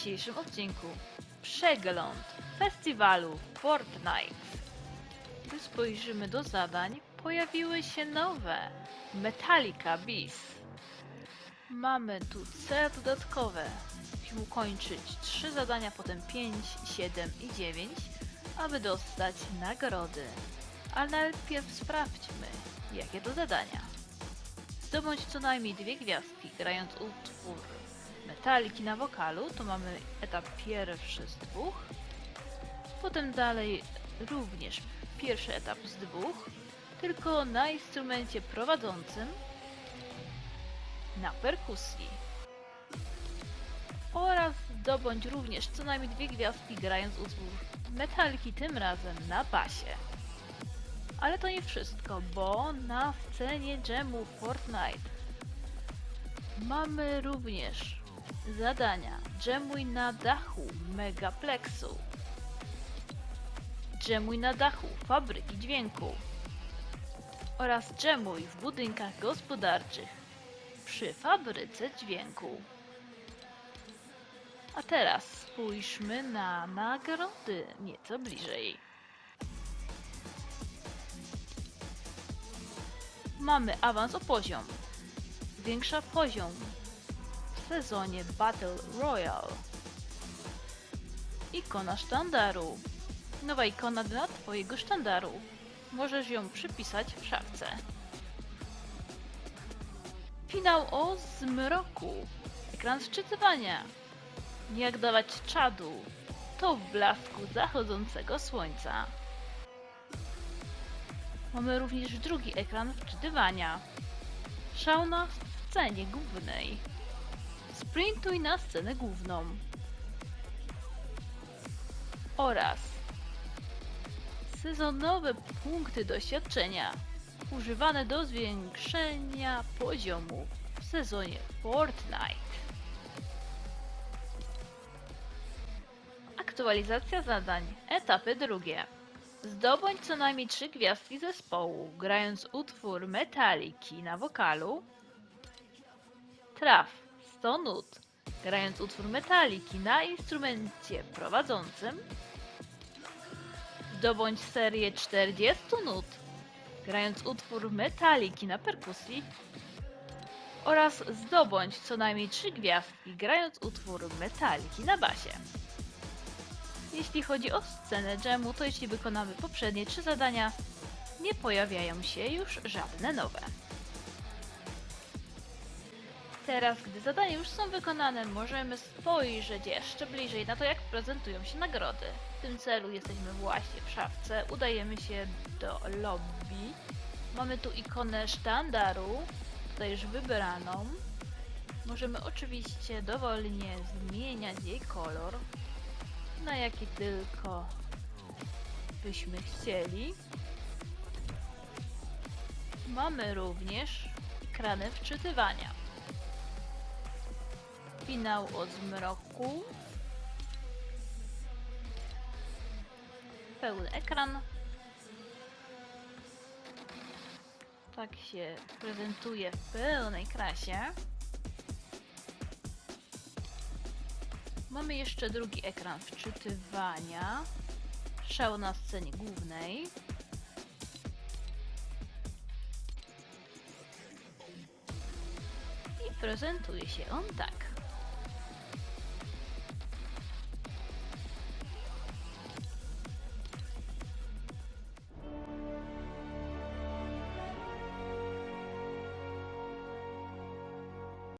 dzisiejszym odcinku przegląd festiwalu Fortnite. Gdy spojrzymy do zadań, pojawiły się nowe Metallica Beast. Mamy tu cele dodatkowe. Musimy ukończyć 3 zadania, potem 5, 7 i 9, aby dostać nagrody. Ale najpierw sprawdźmy, jakie to zadania. Zdobądź co najmniej dwie gwiazdki, grając utwór metaliki na wokalu, to mamy etap pierwszy z dwóch. Potem dalej również pierwszy etap z dwóch, tylko na instrumencie prowadzącym na perkusji. Oraz zdobądź również co najmniej dwie gwiazdki grając utwór metaliki, tym razem na basie. Ale to nie wszystko, bo na scenie jamu Fortnite mamy również zadania Jamuj na dachu Megaplexu Jamuj na dachu fabryki dźwięku oraz Jamuj w budynkach gospodarczych przy fabryce dźwięku. A teraz spójrzmy na nagrody nieco bliżej. Mamy awans o poziom. Zwiększa poziom sezonie Battle Royale. Ikona sztandaru. Nowa ikona dla Twojego sztandaru. Możesz ją przypisać w szafce. Finał o zmroku. Ekran szczytywania. Jak dawać czadu. To w blasku zachodzącego słońca. Mamy również drugi ekran wczytywania. Szał na scenie głównej. Sprintuj na scenę główną. Oraz sezonowe punkty doświadczenia używane do zwiększenia poziomu w sezonie Fortnite. Aktualizacja zadań. Etapy drugie. Zdobądź co najmniej trzy gwiazdki zespołu, grając utwór Metaliki na wokalu. Traf 100 nut, grając utwór Metaliki na instrumencie prowadzącym. Zdobądź serię 40 nut, grając utwór Metaliki na perkusji. Oraz zdobądź co najmniej trzy gwiazdki, grając utwór Metaliki na basie. Jeśli chodzi o scenę dżemu, to jeśli wykonamy poprzednie trzy zadania, nie pojawiają się już żadne nowe. Teraz, gdy zadania już są wykonane, możemy spojrzeć jeszcze bliżej na to, jak prezentują się nagrody. W tym celu jesteśmy właśnie w szafce, udajemy się do lobby. Mamy tu ikonę sztandaru, tutaj już wybraną. Możemy oczywiście dowolnie zmieniać jej kolor na jaki tylko byśmy chcieli. Mamy również ekrany wczytywania. Finał o zmroku. Pełny ekran. Tak się prezentuje w pełnej krasie. Mamy jeszcze drugi ekran wczytywania. Szał na scenie głównej. I prezentuje się on tak.